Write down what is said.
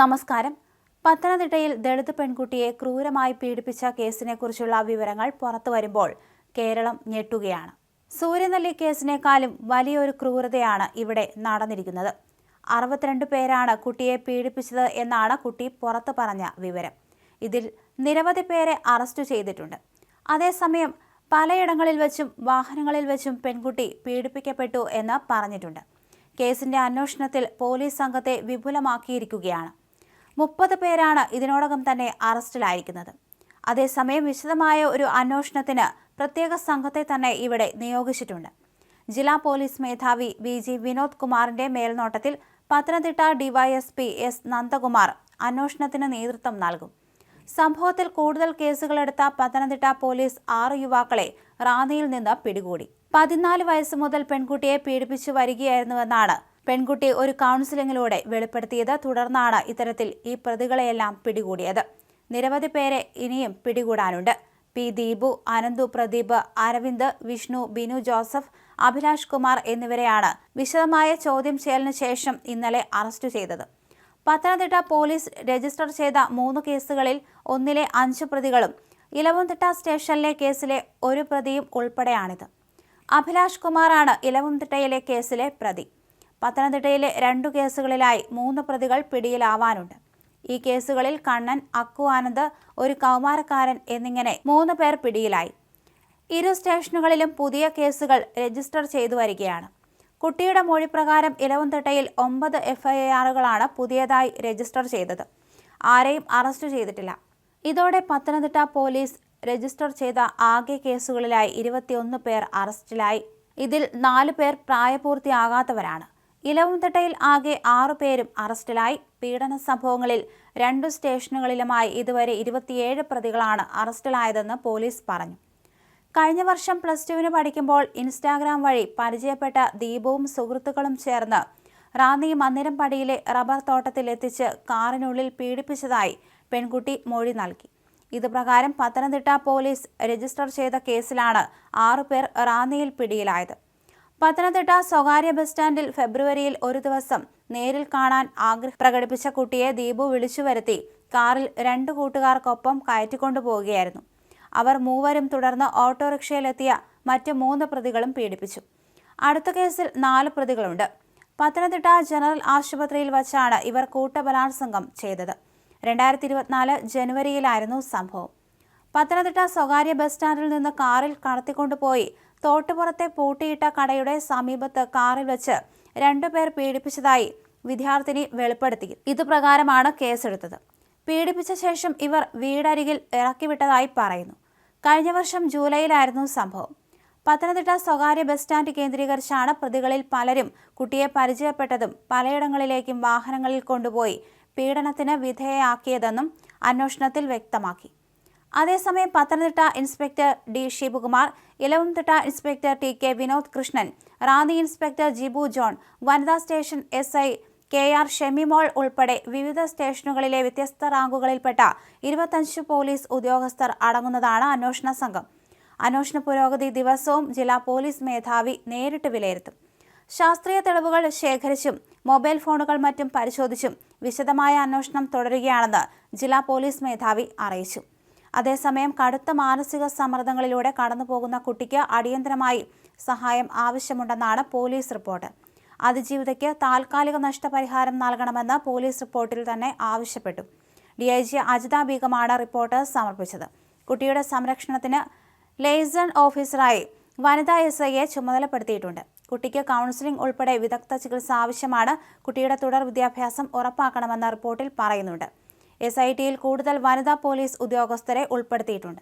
നമസ്കാരം. പത്തനംതിട്ടയിൽ ദളിത് പെൺകുട്ടിയെ ക്രൂരമായി പീഡിപ്പിച്ച കേസിനെക്കുറിച്ചുള്ള വിവരങ്ങൾ പുറത്തു വരുമ്പോൾ കേരളം ഞെട്ടുകയാണ്. സൂര്യനെല്ലി കേസിനേക്കാളും വലിയൊരു ക്രൂരതയാണ് ഇവിടെ നടന്നിരിക്കുന്നത്. അറുപത്തിരണ്ട് പേരാണ് കുട്ടിയെ പീഡിപ്പിച്ചത് എന്നാണ് കുട്ടി പുറത്തു പറഞ്ഞ വിവരം. ഇതിൽ നിരവധി പേരെ അറസ്റ്റ് ചെയ്തിട്ടുണ്ട്. അതേസമയം പലയിടങ്ങളിൽ വെച്ചും വാഹനങ്ങളിൽ വെച്ചും പെൺകുട്ടി പീഡിപ്പിക്കപ്പെട്ടു എന്ന് പറഞ്ഞിട്ടുണ്ട്. കേസിന്റെ അന്വേഷണത്തിൽ പോലീസ് സംഘത്തെ വിപുലമാക്കിയിരിക്കുകയാണ്. മുപ്പത് പേരാണ് ഇതിനോടകം തന്നെ അറസ്റ്റിലായിരിക്കുന്നത്. അതേസമയം വിശദമായ ഒരു അന്വേഷണത്തിന് പ്രത്യേക സംഘത്തെ തന്നെ ഇവിടെ നിയോഗിച്ചിട്ടുണ്ട്. ജില്ലാ പോലീസ് മേധാവി വി ജി വിനോദ് കുമാറിന്റെ മേൽനോട്ടത്തിൽ പത്തനംതിട്ട ഡിവൈഎസ്പി എസ് നന്ദകുമാർ അന്വേഷണത്തിന് നേതൃത്വം നൽകും. സംഭവത്തിൽ കൂടുതൽ കേസുകളെടുത്ത പത്തനംതിട്ട പോലീസ് ആറ് യുവാക്കളെ റാന്നിയിൽ നിന്ന് പിടികൂടി. പതിനാല് വയസ്സ് മുതൽ പെൺകുട്ടിയെ പീഡിപ്പിച്ചു വരികയായിരുന്നുവെന്നാണ് പെൺകുട്ടി ഒരു കൗൺസിലിങ്ങിലൂടെ വെളിപ്പെടുത്തിയത് തുടർന്നാണ് ഇത്തരത്തിൽ ഈ പ്രതികളെയെല്ലാം പിടികൂടിയത്. നിരവധി പേരെ ഇനിയും പിടികൂടാനുണ്ട്. പി ദീപു അനന്തു പ്രദീപ് അരവിന്ദ് വിഷ്ണു ബിനു ജോസഫ് അഭിലാഷ് കുമാർ എന്നിവരെയാണ് വിശദമായ ചോദ്യം ചെയ്യലിന് ശേഷം ഇന്നലെ അറസ്റ്റ് ചെയ്തത്. പത്തനംതിട്ട പോലീസ് രജിസ്റ്റർ ചെയ്ത മൂന്ന് കേസുകളിൽ ഒന്നിലെ അഞ്ച് പ്രതികളും ഇലവുംതിട്ട സ്റ്റേഷനിലെ കേസിലെ ഒരു പ്രതിയും ഉൾപ്പെടെയാണിത്. അഭിലാഷ് കുമാറാണ് ഇലവുംതിട്ടയിലെ കേസിലെ പ്രതി. പത്തനംതിട്ടയിലെ രണ്ടു കേസുകളിലായി മൂന്ന് പ്രതികൾ പിടിയിലാവാനുണ്ട്. ഈ കേസുകളിൽ കണ്ണൻ അക്കു ആനന്ദ് ഒരു കൗമാരക്കാരൻ എന്നിങ്ങനെ മൂന്ന് പേർ പിടിയിലായി. ഇരു സ്റ്റേഷനുകളിലും പുതിയ കേസുകൾ രജിസ്റ്റർ ചെയ്തു വരികയാണ്. കുട്ടിയുടെ മൊഴി പ്രകാരം ഇലവുംതിട്ടയിൽ ഒമ്പത് എഫ്ഐആറുകളാണ് പുതിയതായി രജിസ്റ്റർ ചെയ്തത്. ആരെയും അറസ്റ്റ് ചെയ്തിട്ടില്ല. ഇതോടെ പത്തനംതിട്ട പോലീസ് രജിസ്റ്റർ ചെയ്ത ആകെ കേസുകളിലായി ഇരുപത്തിയൊന്ന് പേർ അറസ്റ്റിലായി. ഇതിൽ നാല് പേർ പ്രായപൂർത്തിയാകാത്തവരാണ്. ഇലവുംതിട്ടയിൽ ആകെ ആറുപേരും അറസ്റ്റിലായി. പീഡന സംഭവങ്ങളിൽ രണ്ടു സ്റ്റേഷനുകളിലുമായി ഇതുവരെ ഇരുപത്തിയേഴ് പ്രതികളാണ് അറസ്റ്റിലായതെന്ന് പോലീസ് പറഞ്ഞു. കഴിഞ്ഞ വർഷം പ്ലസ് ടുവിന് പഠിക്കുമ്പോൾ ഇൻസ്റ്റാഗ്രാം വഴി പരിചയപ്പെട്ട ദീപവും സുഹൃത്തുക്കളും ചേർന്ന് റാന്നി മന്ദിരംപടിയിലെ റബ്ബർ തോട്ടത്തിൽ എത്തിച്ച് കാറിനുള്ളിൽ പീഡിപ്പിച്ചതായി പെൺകുട്ടി മൊഴി നൽകി. ഇതുപ്രകാരം പത്തനംതിട്ട പോലീസ് രജിസ്റ്റർ ചെയ്ത കേസിലാണ് ആറുപേർ റാന്നിയിൽ പിടിയിലായത്. പത്തനംതിട്ട സ്വകാര്യ ബസ് സ്റ്റാൻഡിൽ ഫെബ്രുവരിയിൽ ഒരു ദിവസം നേരിൽ കാണാൻ ആഗ്രഹം പ്രകടിപ്പിച്ച കുട്ടിയെ ദീപു വിളിച്ചു വരുത്തി കാറിൽ രണ്ട് കൂട്ടുകാർക്കൊപ്പം കയറ്റിക്കൊണ്ടുപോവുകയായിരുന്നു അവർ മൂവരും തുടർന്ന് ഓട്ടോറിക്ഷയിലെത്തിയ മറ്റ് മൂന്ന് പ്രതികളും പീഡിപ്പിച്ചു. അടുത്ത കേസിൽ നാല് പ്രതികളുണ്ട്. പത്തനംതിട്ട ജനറൽ ആശുപത്രിയിൽ വച്ചാണ് ഇവർ കൂട്ടബലാത്സംഗം ചെയ്തത്. രണ്ടായിരത്തി ഇരുപത്തിനാല് ജനുവരിയിലായിരുന്നു സംഭവം. പത്തനംതിട്ട സ്വകാര്യ ബസ് സ്റ്റാൻഡിൽ നിന്ന് കാറിൽ കടത്തിക്കൊണ്ടുപോയി തോട്ടുപുറത്തെ പൂട്ടിയിട്ട കടയുടെ സമീപത്ത് കാറിൽ വെച്ച് രണ്ടുപേർ പീഡിപ്പിച്ചതായി വിദ്യാർത്ഥിനി വെളിപ്പെടുത്തി. ഇതുപ്രകാരമാണ് കേസെടുത്തത്. പീഡിപ്പിച്ച ശേഷം ഇവർ വീടരികിൽ ഇറക്കിവിട്ടതായി പറയുന്നു. കഴിഞ്ഞ വർഷം ജൂലൈയിലായിരുന്നു സംഭവം. പത്തനംതിട്ട സ്വകാര്യ ബസ് സ്റ്റാൻഡ് കേന്ദ്രീകരിച്ചാണ് പ്രതികളിൽ പലരും കുട്ടിയെ പരിചയപ്പെട്ടതും പലയിടങ്ങളിലേക്കും വാഹനങ്ങളിൽ കൊണ്ടുപോയി പീഡനത്തിന് വിധേയയാക്കിയതെന്നും അന്വേഷണത്തിൽ വ്യക്തമാക്കി. അതേസമയം Pathanamthitta inspector D Sivakumar Elavumthitta inspector T K Vinod Krishnan Ranni inspector Jibu John വനിതാ station S I K R Shemimol ഉൾപ്പെടെ വിവിധ സ്റ്റേഷനുകളിലെ വ്യത്യസ്ത റാങ്കുകളിൽപ്പെട്ട ഇരുപത്തഞ്ച് പോലീസ് ഉദ്യോഗസ്ഥർ അടങ്ങുന്നതാണ് അന്വേഷണ സംഘം. അന്വേഷണ പുരോഗതി ദിവസവും ജില്ലാ പോലീസ് മേധാവി നേരിട്ട് വിലയിരുത്തും. ശാസ്ത്രീയ തെളിവുകൾ ശേഖരിച്ചും മൊബൈൽ ഫോണുകൾ മറ്റും പരിശോധിച്ചും വിശദമായ അന്വേഷണം തുടരുകയാണെന്ന് ജില്ലാ പോലീസ് മേധാവി അറിയിച്ചു. അതേസമയം കടുത്ത മാനസിക സമ്മർദ്ദങ്ങളിലൂടെ കടന്നുപോകുന്ന കുട്ടിക്ക് അടിയന്തരമായി സഹായം ആവശ്യമുണ്ടെന്നാണ് പോലീസ് റിപ്പോർട്ട്. അതിജീവിതയ്ക്ക് താൽക്കാലിക നഷ്ടപരിഹാരം നൽകണമെന്ന് പോലീസ് റിപ്പോർട്ടിൽ തന്നെ ആവശ്യപ്പെട്ടു. ഡി ഐ ജി അജിത ബീഗമാണ് റിപ്പോർട്ട് സമർപ്പിച്ചത്. കുട്ടിയുടെ സംരക്ഷണത്തിന് ലേസൺ ഓഫീസറായി വനിതാ എസ് ഐയെ ചുമതലപ്പെടുത്തിയിട്ടുണ്ട്. കുട്ടിക്ക് കൗൺസിലിംഗ് ഉൾപ്പെടെ വിദഗ്ധ ചികിത്സ ആവശ്യമാണ് കുട്ടിയുടെ തുടർ വിദ്യാഭ്യാസം ഉറപ്പാക്കണമെന്ന റിപ്പോർട്ടിൽ പറയുന്നുണ്ട്. എസ് ഐ ടിയിൽ കൂടുതൽ വനിതാ പോലീസ് ഉദ്യോഗസ്ഥരെ ഉൾപ്പെടുത്തിയിട്ടുണ്ട്.